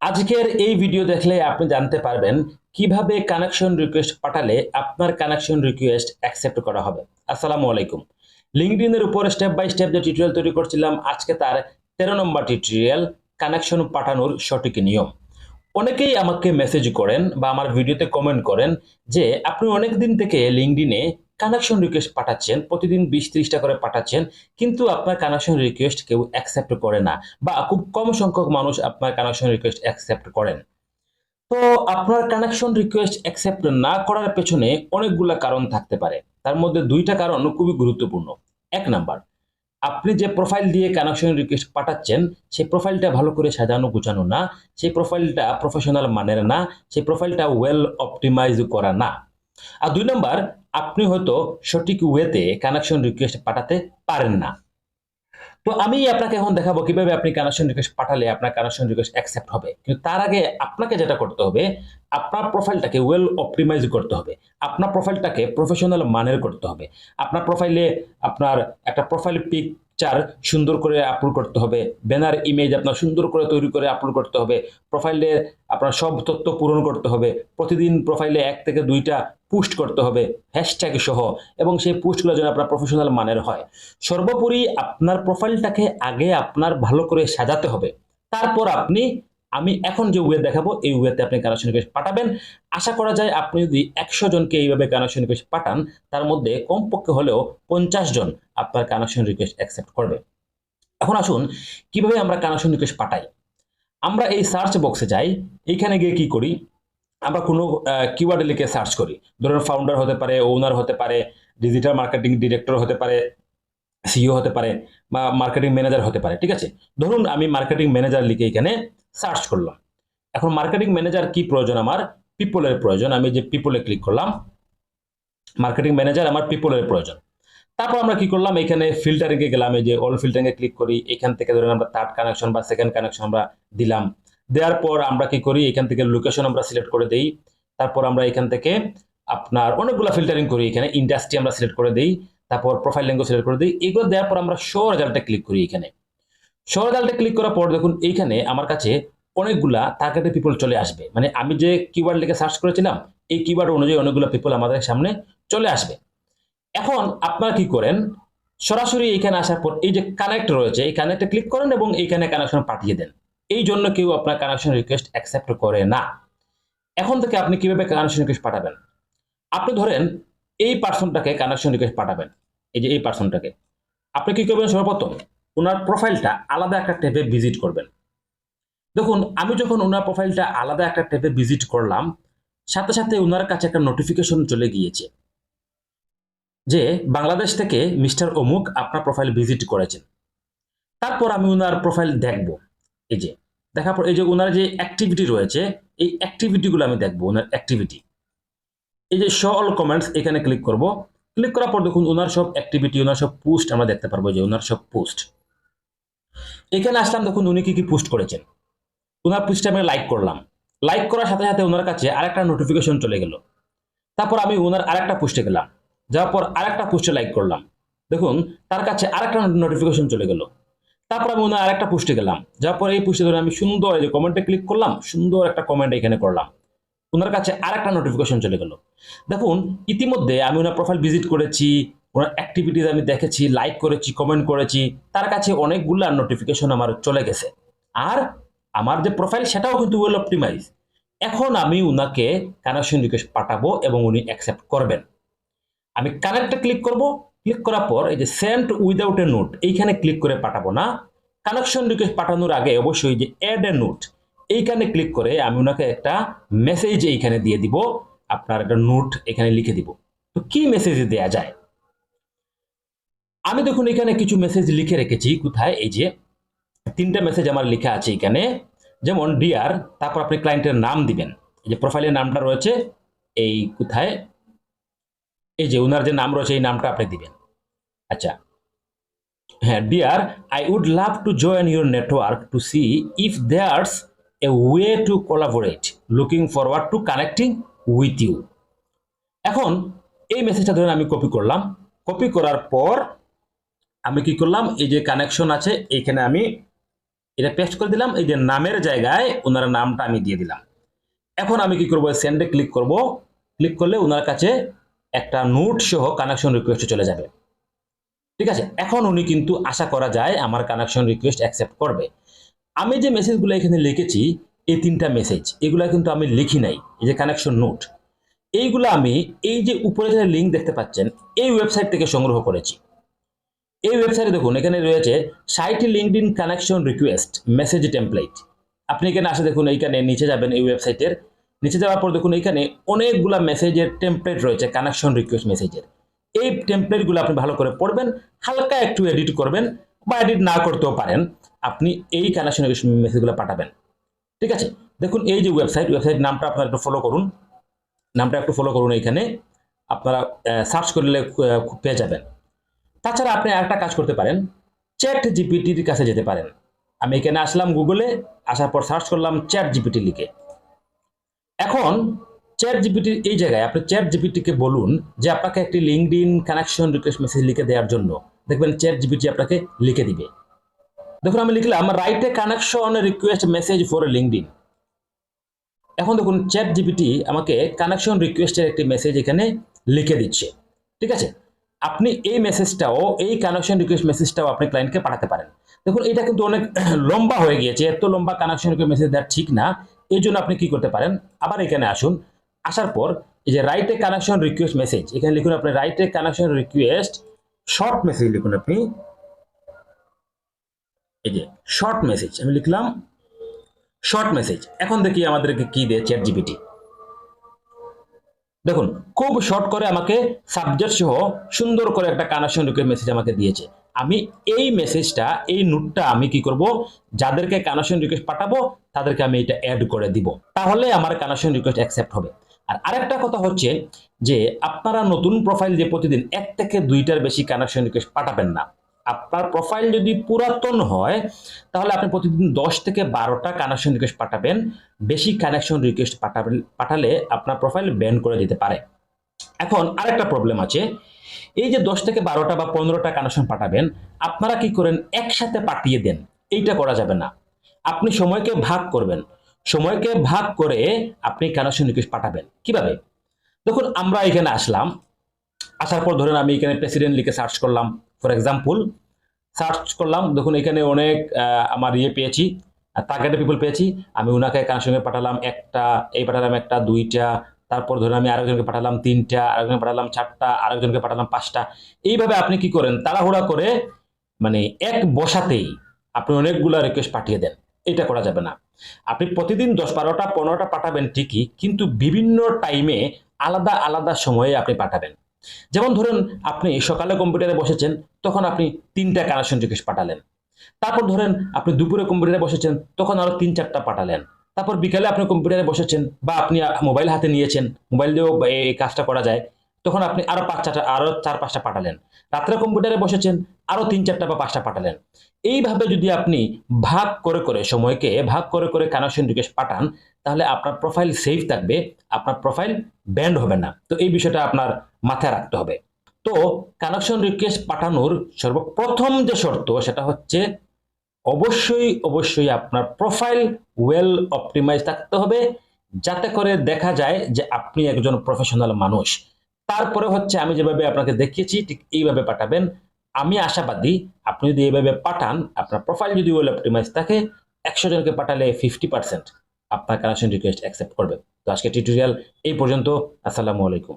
আজকের এই ভিডিও দেখলে আপনি জানতে পারবেন কীভাবে কানেকশন রিকোয়েস্ট পাঠালে আপনার কানেকশন রিকোয়েস্ট অ্যাকসেপ্ট করা হবে। আসসালামু আলাইকুম। লিঙ্কডিনের উপর স্টেপ বাই স্টেপ যে টিউটোরিয়াল তৈরি করছিলাম, আজকে তার তেরো নম্বর টিউটোরিয়াল কানেকশন পাঠানোর সঠিক নিয়ম। অনেকেই আমাকে মেসেজ করেন বা আমার ভিডিওতে কমেন্ট করেন যে, আপনি অনেক দিন থেকে লিঙ্কডিনে কানেকশন রিকোয়েস্ট পাঠাচ্ছেন, প্রতিদিন বিশ ত্রিশটা করে পাঠাচ্ছেন, কিন্তু আপনার কানেকশন রিকোয়েস্ট কেউ অ্যাকসেপ্ট করে না বা খুব কম সংখ্যক মানুষ আপনার কানেকশন রিকোয়েস্ট অ্যাকসেপ্ট করেন। তো আপনার কানেকশন রিকোয়েস্ট অ্যাকসেপ্ট না করার পেছনে অনেকগুলো কারণ থাকতে পারে। তার মধ্যে দুইটা কারণ খুবই গুরুত্বপূর্ণ। এক নাম্বার, আপনি যে প্রোফাইল দিয়ে কানেকশন রিকোয়েস্ট পাঠাচ্ছেন, সেই প্রোফাইলটা ভালো করে সাজানো গুছানো না, সেই প্রোফাইলটা প্রফেশনাল মানের না, সেই প্রোফাইলটা ওয়েল অপটিমাইজ করা না। আর দুই নম্বর, আপনি হয়তো সঠিক ওয়েতে কানেকশন রিকোয়েস্ট পাঠাতে পারেন না। তো আমি আপনাকে এখন দেখাবো কীভাবে আপনি কানেকশন রিকোয়েস্ট পাঠালে আপনার কানেকশন রিকোয়েস্ট অ্যাকসেপ্ট হবে। কিন্তু তার আগে আপনাকে যেটা করতে হবে, আপনার প্রোফাইলটাকে ওয়েল অপটিমাইজ করতে হবে। আপনার প্রোফাইলটাকে প্রফেশনাল মানের করতে হবে। আপনার প্রোফাইলে আপনার একটা প্রোফাইল পিকচার সুন্দর করে আপলোড করতে হবে। ব্যানার ইমেজ আপনার সুন্দর করে তৈরি করে আপলোড করতে হবে। প্রোফাইলে আপনার সব তথ্য পূরণ করতে হবে। প্রতিদিন প্রোফাইলে এক থেকে দুইটা পোস্ট করতে হবে হ্যাশট্যাগ সহ। এবং সেই পোস্টগুলো যেন আপনার প্রফেশনাল মানের হয়। সর্বোপরি আপনার প্রোফাইলটাকে আগে আপনার ভালো করে সাজাতে হবে। তারপর আপনি আমি এখন যে ওয়ে দেখাবো, এই ওয়েতে আপনি কানেকশন রিকোয়েস্ট পাঠাবেন। আশা করা যায় আপনি যদি একশো জনকে এইভাবে কানেকশন রিকোয়েস্ট পাঠান, তার মধ্যে কমপক্ষে হলেও পঞ্চাশ জন আপনার কানেকশন রিকোয়েস্ট অ্যাকসেপ্ট করবে। এখন আসুন, কীভাবে আমরা কানেকশন রিকোয়েস্ট পাঠাই? আমরা এই সার্চ বক্সে যাই, এইখানে গিয়ে কি করি? আমরা কোনো কিওয়ার্ড লিখে সার্চ করি। ধরুন ফাউন্ডার হতে পারে ওনার হতে পারে ডিজিটাল মার্কেটিং ডিরেক্টর হতে পারে সিইও হতে পারে, বা মার্কেটিং ম্যানেজার হতে পারে, ঠিক আছে? ধরুন আমি মার্কেটিং ম্যানেজার লিখে এখানে সার্চ করলাম। এখন মার্কেটিং ম্যানেজার কি প্রয়োজন আমার? পিপলের প্রয়োজন। আমি যে পিপলে ক্লিক করলাম, মার্কেটিং ম্যানেজার আমার পিপলের প্রয়োজন। তারপর আমরা কি করলাম? এখানে ফিল্টারিংয়ে গেলাম, এই যে অল ফিল্টারিংয়ে ক্লিক করি, এখান থেকে ধরেন আমরা থার্ড কানেকশন বা সেকেন্ড কানেকশন আমরা দিলাম। দেওয়ার পর আমরা কি করি? এখান থেকে লোকেশন আমরা সিলেক্ট করে দেই। তারপর আমরা এখান থেকে আপনার অনেকগুলো ফিল্টারিং করি। এখানে ইন্ডাস্ট্রি আমরা সিলেক্ট করে দিই। তারপর প্রোফাইল ল্যাঙ্গুয়েজ সিলেক্ট করে দিই। এগুলো দেওয়ার পর আমরা শো রেজাল্টে ক্লিক করি এখানে। শো রেজাল্টে ক্লিক করার পর দেখুন এইখানে আমার কাছে অনেকগুলা টার্গেটেড পিপল চলে আসবে। মানে আমি যে কিওয়ার্ড লিখে সার্চ করেছিলাম, এই কিওয়ার্ড অনুযায়ী অনেকগুলো পিপল আমাদের সামনে চলে আসবে। এখন আপনারা কি করেন? সরাসরি এইখানে আসার পর এই যে কানেক্ট রয়েছে, এই কানেক্টে ক্লিক করেন এবং এইখানে কানেকশন পাঠিয়ে দেন। এই জন্য কেউ আপনার কানেকশন রিকোয়েস্ট অ্যাকসেপ্ট করে না। এখন থেকে আপনি কীভাবে কানেকশন রিকোয়েস্ট পাঠাবেন? আপনি ধরেন এই পার্সনটাকে কানেকশন রিকোয়েস্ট পাঠাবেন। এই যে এই পার্সনটাকে আপনি কি করবেন সর্বপ্রথম ওনার প্রোফাইলটা আলাদা একটা ট্যাবে ভিজিট করবেন। দেখুন, আমি যখন ওনার প্রোফাইলটা আলাদা একটা ট্যাবে ভিজিট করলাম, সাথে সাথে ওনার কাছে একটা নোটিফিকেশন চলে গিয়েছে যে বাংলাদেশ থেকে মিস্টার অমুক আপনার প্রোফাইল ভিজিট করেছেন। তারপর আমি ওনার প্রোফাইল দেখব। এই যে, দেখার পর এই যে ওনার যে অ্যাক্টিভিটি রয়েছে, এই অ্যাক্টিভিটিগুলো আমি দেখব, ওনার অ্যাক্টিভিটি এই যে শো অল কমেন্টস এখানে ক্লিক করব। ক্লিক করার পর দেখুন, ওনার সব অ্যাক্টিভিটি ওনার সব পোস্ট আমরা দেখতে পারব যে ওনার সব পোস্ট এখানে আসলাম দেখুন, উনি কি কি পোস্ট করেছেন। ওনার পোস্টে আমি লাইক করলাম। লাইক করার সাথে সাথে ওনার কাছে আরেকটা নোটিফিকেশন চলে গেল। তারপর আমি ওনার আরেকটা পোস্টে গেলাম। যাওয়ার পর আরেকটা পোস্টে লাইক করলাম। দেখুন, তার কাছে আরেকটা নোটিফিকেশন চলে গেল। তারপর আমি ওনার আরেকটা পোস্টে গেলাম। যাওয়ার পর এই পোস্টে ধরে আমি সুন্দর এই যে কমেন্টে ক্লিক করলাম, সুন্দর একটা কমেন্ট এখানে করলাম। ওনার কাছে আরেকটা নোটিফিকেশন চলে গেল। দেখুন, ইতিমধ্যে আমি ওনার প্রোফাইল ভিজিট করেছি ওনার অ্যাক্টিভিটিস আমি দেখেছি লাইক করেছি কমেন্ট করেছি, তার কাছে অনেকগুলো নোটিফিকেশন আমার চলে গেছে। আর আমার যে প্রোফাইল সেটাও কিন্তু ওয়েল অপটিমাইজ এখন আমি ওনাকে কানেকশন রিকোয়েস্ট পাঠাবো এবং উনি অ্যাকসেপ্ট করবেন। আমি কানেক্টে ক্লিক করব। ক্লিক করার পর এই যে সেন্ড উইদাউট এ নোট এইখানে ক্লিক করে পাঠাবো না। কানেকশন রিকোয়েস্ট পাঠানোর আগে অবশ্যই যে অ্যাড এ নোট এইখানে ক্লিক করে আমি ওনাকে একটা মেসেজ এইখানে দিয়ে দিব। আপনার একটা নোট এখানে লিখে দিব। তো কি মেসেজ দেওয়া যায়? আমি দেখুন এখানে কিছু মেসেজ লিখে রেখেছি, কোথায়? এই যে, তিনটা মেসেজ আমার লেখা আছে এখানে। যেমন ডিআর তারপর আপনি ক্লায়েন্টের নাম দিবেন। এই যে প্রোফাইলের নামটা রয়েছে, এই কোথায়? এই যে ওনার যে নাম রয়েছে, এই নামটা আপনি দিবেন। আচ্ছা। হ্যাঁ dear I would love to join your network to see if there's a way to collaborate looking forward to connecting with you এখন, এই মেসেজটা ধরেন আমি কপি করলাম। কপি করার পর আমি কি করলাম? এই যে কানেকশন আছে এইখানে আমি এটা পেস্ট করে দিলাম, এই যে নামের জায়গায় ওনার নামটা আমি দিয়ে দিলাম। এখন আমি কি করব? সেন্ডে ক্লিক করব। ক্লিক করলে ওনার কাছে একটা নোট সহ কানেকশন রিকোয়েস্ট চলে যাবে। ঠিক আছে? এখন উনি কিন্তু আশা করা যায় আমার কানেকশন রিকোয়েস্ট অ্যাকসেপ্ট করবে। আমি যে মেসেজগুলো এখানে লিখেছি, এই তিনটা মেসেজ এগুলো কিন্তু আমি লিখি নাই, এই যে কানেকশন নোট এইগুলো আমি, এই যে উপরে যে লিঙ্ক দেখতে পাচ্ছেন, এই ওয়েবসাইট থেকে সংগ্রহ করেছি। এই ওয়েবসাইটে দেখুন, এখানে রয়েছে site LinkedIn connection request message template আপনি এখানে আসে দেখুন, এইখানে নিচে যাবেন এই ওয়েবসাইটের নিচে যাওয়ার পর দেখুন, এইখানে অনেকগুলা মেসেজের টেমপ্লেট রয়েছে কানেকশন রিকোয়েস্ট মেসেজের এই টেমপ্লেটগুলো আপনি ভালো করে পড়বেন, হালকা একটু এডিট করবেন বা এডিট না করতেও পারেন, আপনি এই কানেকশন মেসেজগুলো পাঠাবেন। ঠিক আছে? দেখুন, এই যে ওয়েবসাইট ওয়েবসাইট নামটা আপনারা একটু ফলো করুন। নামটা একটু ফলো করুন এইখানে। আপনারা সার্চ করলে পেয়ে যাবেন। তাছাড়া আপনি আরেকটা কাজ করতে পারেন। চ্যাট জিপিটির কাছে যেতে পারেন। আমি এখানে আসলাম গুগলে আসার পর সার্চ করলাম চ্যাট জিপিটি লিখে। এখন চ্যাট জিপিটির এই জায়গায় আপনি চ্যাট জিপিটিকে বলুন যে আপনাকে একটি LinkedIn connection request message লিখে দেওয়ার জন্য। দেখবেন চ্যাট জিপিটি আপনাকে লিখে দিবে। দেখুন, আমি লিখলাম write a connection request message for LinkedIn এখন দেখুন চ্যাট জিপিটি আমাকে কানেকশন রিকোয়েস্টের একটি মেসেজ এখানে লিখে দিচ্ছে। ঠিক আছে? আপনি এই মেসেজটাও এই কানেকশন রিকোয়েস্ট মেসেজটাও আপনি ক্লায়েন্টকে পাঠাতে পারেন। দেখুন, এটা কিন্তু অনেক লম্বা হয়ে গিয়েছে, এত লম্বা কানেকশন রিকোয়েস্ট মেসেজ দেওয়া ঠিক না। এই জন্য আপনি কি করতে পারেন? আবার এখানে আসুন। আসার পর, এই যে রাইট কানেকশন রিকোয়েস্ট মেসেজ এখানে লিখুন আপনি write connection request short message লিখুন আপনি। এই যে শর্ট মেসেজ আমি লিখলাম শর্ট মেসেজ এখন দেখি আমাদেরকে কি দেয় চ্যাট জিপিটি দেখুন, খুব শর্ট করে আমাকে সাবজেক্ট সহ সুন্দর করে একটা কানেকশন রিকোয়েস্ট মেসেজ আমাকে দিয়েছে। আমি এই মেসেজটা এই নোটটা আমি কি করব? যাদেরকে কানেকশন রিকোয়েস্ট পাঠাবো, তাদেরকে আমি এটা অ্যাড করে দিব। তাহলে আমার কানেকশন রিকোয়েস্ট অ্যাকসেপ্ট হবে। আর আরেকটা কথা হচ্ছে যে, আপনারা নতুন প্রোফাইল যে প্রতিদিন এক থেকে দুইটার বেশি কানেকশন রিকোয়েস্ট পাঠাবেন না। আপনার প্রোফাইল যদি পুরাতন হয়, তাহলে আপনি প্রতিদিন দশ থেকে বারোটা কানেকশন রিকোয়েস্ট পাঠাবেন। বেশি কানেকশন রিকোয়েস্ট পাঠাবেন, পাঠালে আপনার প্রোফাইল ব্যান করে দিতে পারে। এখন আরেকটা প্রবলেম আছে। এই যে দশ থেকে বারোটা বা পনেরোটা কানেকশন পাঠাবেন, আপনারা কি করেন? একসাথে পাঠিয়ে দেন। এইটা করা যাবে না। আপনি সময়কে ভাগ করবেন। সময়কে ভাগ করে আপনি কানেকশন রিকোয়েস্ট পাঠাবেন। কীভাবে? দেখুন, আমরা এখানে আসলাম। আসার পর ধরেন আমি এখানে প্রেসিডেন্ট লিখে সার্চ করলাম। ফর এক্সাম্পল সার্চ করলাম। দেখুন, এখানে অনেক আমার ইয়ে পেয়েছি টার্গেটেড পিপল পেয়েছি। আমি ওনাকে কার সঙ্গে পাঠালাম একটা, এই পাঠালাম একটা, দুইটা, তারপর ধরুন আমি আরেকজনকে পাঠালাম তিনটা, আরেকজনকে পাঠালাম চারটা, আরেকজনকে পাঠালাম পাঁচটা। এইভাবে আপনি কি করেন? তাড়াহুড়া করে মানে এক বসাতেই আপনি অনেকগুলো রিকোয়েস্ট পাঠিয়ে দেন। এটা করা যাবে না। আপনি প্রতিদিন দশ বারোটা, পনেরোটা পাঠাবেন ঠিকই, কিন্তু বিভিন্ন টাইমে আলাদা আলাদা সময়ে আপনি পাঠাবেন। যেমন ধরুন আপনি সকালে কম্পিউটারে বসেছেন, তখন আপনি তিনটা কানেকশন রিকোয়েস্ট পাঠালেন। তারপর ধরেন আপনি দুপুরে কম্পিউটারে বসেছেন, তখন আরও তিন চারটা পাঠালেন। তারপর বিকালে আপনি কম্পিউটারে বসেছেন বা আপনি মোবাইল হাতে নিয়েছেন মোবাইল দিয়েও এই কাজটা করা যায়। তখন আপনি আরও পাঁচ চারটা, আরও চার পাঁচটা পাঠালেন। রাত্রে কম্পিউটারে বসেছেন, আরও তিন চারটা বা পাঁচটা পাঠালেন। এইভাবে যদি আপনি ভাগ করে করে সময়কে ভাগ করে করে কানেকশন রিকোয়েস্ট পাঠান, তাহলে আপনার প্রোফাইল সেফ থাকবে, আপনার প্রোফাইল ব্যান্ড হবে না। তো এই বিষয়টা আপনার মাথায় রাখতে হবে। তো কানেকশন রিকোয়েস্ট পাঠানোর সর্বপ্রথম যে শর্ত, সেটা হচ্ছে অবশ্যই অবশ্যই আপনার প্রোফাইল ওয়েল অপটিমাইজ থাকতে হবে, যাতে করে দেখা যায় যে আপনি একজন প্রফেশনাল মানুষ। তারপরে হচ্ছে আমি যেভাবে আপনাকে দেখিয়েছি, ঠিক এইভাবে পাঠাবেন। আমি আশাবাদী আপনি যদি এইভাবে পাঠান, আপনার প্রোফাইল যদি ওয়েল অপটিমাইজ থাকে, একশো জনকে পাঠালে ফিফটি পার্সেন্ট আপনার কানেকশন রিকোয়েস্ট অ্যাকসেপ্ট করবে তো আজকে টিউটোরিয়াল এই পর্যন্ত। আসসালামু আলাইকুম।